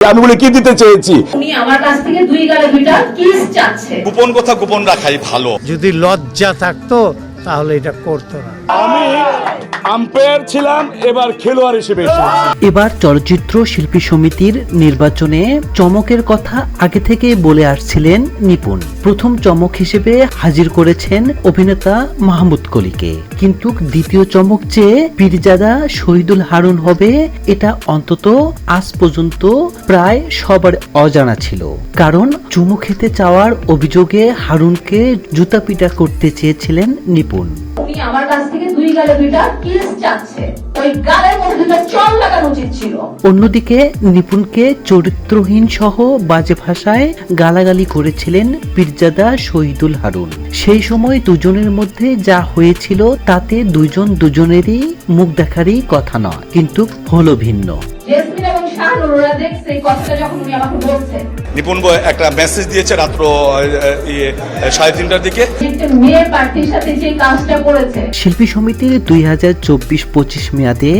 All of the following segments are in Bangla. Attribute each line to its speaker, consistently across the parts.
Speaker 1: আমি বলে কি দিতে চেয়েছি?
Speaker 2: উনি আমার কাছ থেকে দুই গালে দুইটা কিস চাচ্ছে।
Speaker 3: গোপন কথা গোপন রাখাই ভালো।
Speaker 4: যদি লজ্জা থাকতো তাহলে এটা করতো না।
Speaker 1: আমি আম্পায়ার ছিলাম, এবার খেলোয়াড় হিসেবে
Speaker 5: এবার চলচ্চিত্র শিল্পী সমিতির নির্বাচনে চমকের কথা আগে থেকে বলে আসছিলেন নিপুণ। প্রথম চমক হিসেবে হাজির করেছেন অভিনেতা মাহমুদ কলিকে। কিন্তু দ্বিতীয় চমক যে পীরজাদা শহীদুল হারুন হবে, এটা অন্তত আজ পর্যন্ত প্রায় সবার অজানা ছিল। কারণ চুমু খেতে চাওয়ার অভিযোগে হারুনকে জুতা পিটা করতে চেয়েছিলেন নিপুণ।
Speaker 2: উনি আমার কাছ থেকে দুই গালে দুইটা কিস চাচ্ছে। ওই গালের মধ্যে দুইটা চল লাগানো উচিত ছিল।
Speaker 5: অন্যদিকে নিপুণকে চরিত্রহীন সহ বাজে ভাষায় গালাগালি করেছিলেন পীরজাদা শহীদুল হারুন। সেই সময় দুজনের মধ্যে যা হয়েছিল তাতে দুজন দুজনেরই মুখ দেখারই কথা নয় কিন্তু হলো ভিন্ন।
Speaker 2: জেসমিন এবং দেখছে কথাটা যখন উনি আমাকে বলছে
Speaker 3: নিপুণ বয় একটা মেসেজ দিয়েছে রাত্র ইয়ে, সাড়ে তিনটার দিকে।
Speaker 5: শিল্পী সমিতির দুই হাজার চব্বিশ পঁচিশ মেয়াদে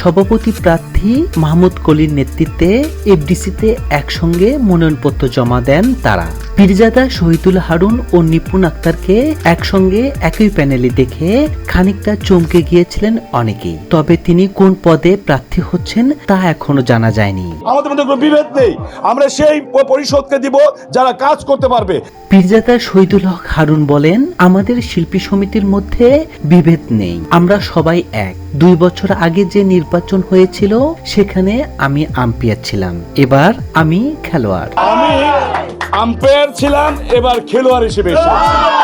Speaker 5: সভাপতি প্রার্থী মাহমুদ কলির নেতৃত্বে এফডিসিতে একসঙ্গে মনোনয়নপত্র জমা দেন তারা। পীরজাদা শহীদুল হারুন ও নিপুণ আক্তারকে একসঙ্গে একই প্যানেলে দেখে খানিকটা চমকে গিয়েছিলেন অনেকেই। তবে তিনি কোন পদে প্রার্থী হচ্ছেন তা এখনও জানা যায়নি।
Speaker 1: আমাদের মধ্যে কোনো বিভেদ নেই। আমরা সেই পরিষদকে দিব যারা কাজ করতে পারবে।
Speaker 5: পীরজাদা শহীদুল হক হারুন বলেন আমাদের শিল্পী সমিতির মধ্যে বিভেদ নেই। আমরা সবাই এক। দুই বছর আগে যে নির্বাচন হয়েছিল সেখানে আমি আম্পিয়ার ছিলাম। এবার আমি খেলোয়াড়।
Speaker 1: আমি আম্পায়ার ছিলাম এবার খেলোয়াড় হিসেবে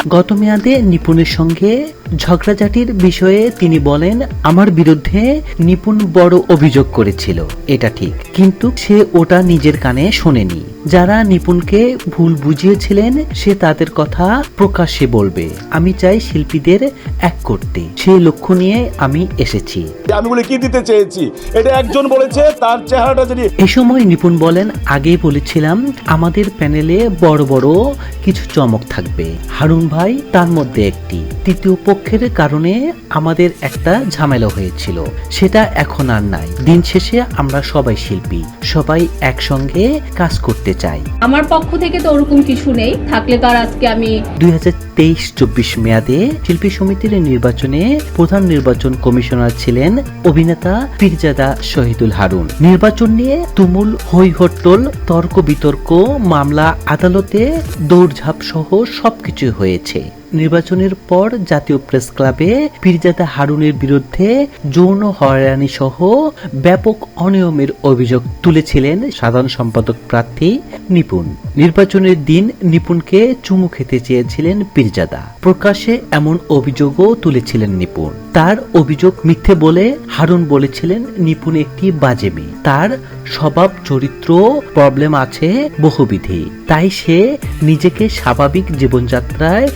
Speaker 5: গত মেয়াদে নিপুণের সঙ্গে ঝগড়াঝাটির বিষয়ে তিনি বলেন আমার বিরুদ্ধে নিপুণ বড় অভিযোগ করেছিল এটা ঠিক। কিন্তু সে ওটা নিজের কানে শোনেনি। যারা নিপুণকে ভুল বুঝিয়েছিলেন সে তাদের কথা প্রকাশ্যে বলবে। আমি চাই শিল্পীদের এক করতে। সেই লক্ষ্য নিয়ে আমি এসেছি।
Speaker 1: আমি বলে কি দিতে চেয়েছি এটা একজন বলেছে তার চেহারাটা যদি
Speaker 5: এ সময় নিপুণ বলেন আগেই বলেছিলাম আমাদের প্যানেলে বড় বড় কিছু চমক থাকবে। হারুন ভাই তার মধ্যে একটি। তৃতীয় পক্ষের কারণে আমাদের একটা ঝামেলা হয়েছিল। সেটা এখন আর নাই। দিন শেষে আমরা সবাই শিল্পী। সবাই একসঙ্গে কাজ করতে চাই।
Speaker 6: আমার পক্ষ থেকে তো ওরকম কিছু নেই। থাকলে তো আর আজকে আমি
Speaker 5: দুই তেইশ চব্বিশ মেয়াদে শিল্পী সমিতির নির্বাচনে প্রধান নির্বাচন কমিশনার ছিলেন অভিনেতা পীরজাদা শহীদুল হারুন। নির্বাচন নিয়ে তুমুল হৈহট্টল তর্ক বিতর্ক মামলা আদালতে দৌড়ঝাঁপ সহ সবকিছু হয়েছে। নির্বাচনের পর জাতীয় প্রেস ক্লাবে পীরজাদা হারুনের বিরুদ্ধে যৌন হয়রানি সহ ব্যাপক অনিয়মের অভিযোগ তুলেছিলেন সাধারণ সম্পাদক প্রার্থী নিপুণ। নির্বাচনের দিন নিপুণকে চুমু খেতে চেয়েছিলেন পীরজাদা। প্রকাশ্যে এমন অভিযোগও তুলেছিলেন নিপুণ। তার অভিযোগ মিথ্যে বলে হারুন বলেছিলেন নিপুণ একটি বাজে মেয়ে। তার স্বভাব, চরিত্র, প্রবলেম আছে বহুবিধি। তাই সে নিজেকে স্বাভাবিক জীবনযাত্রায়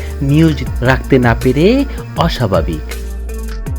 Speaker 5: নিয়োজিত রাখতে না পেরে অস্বাভাবিক।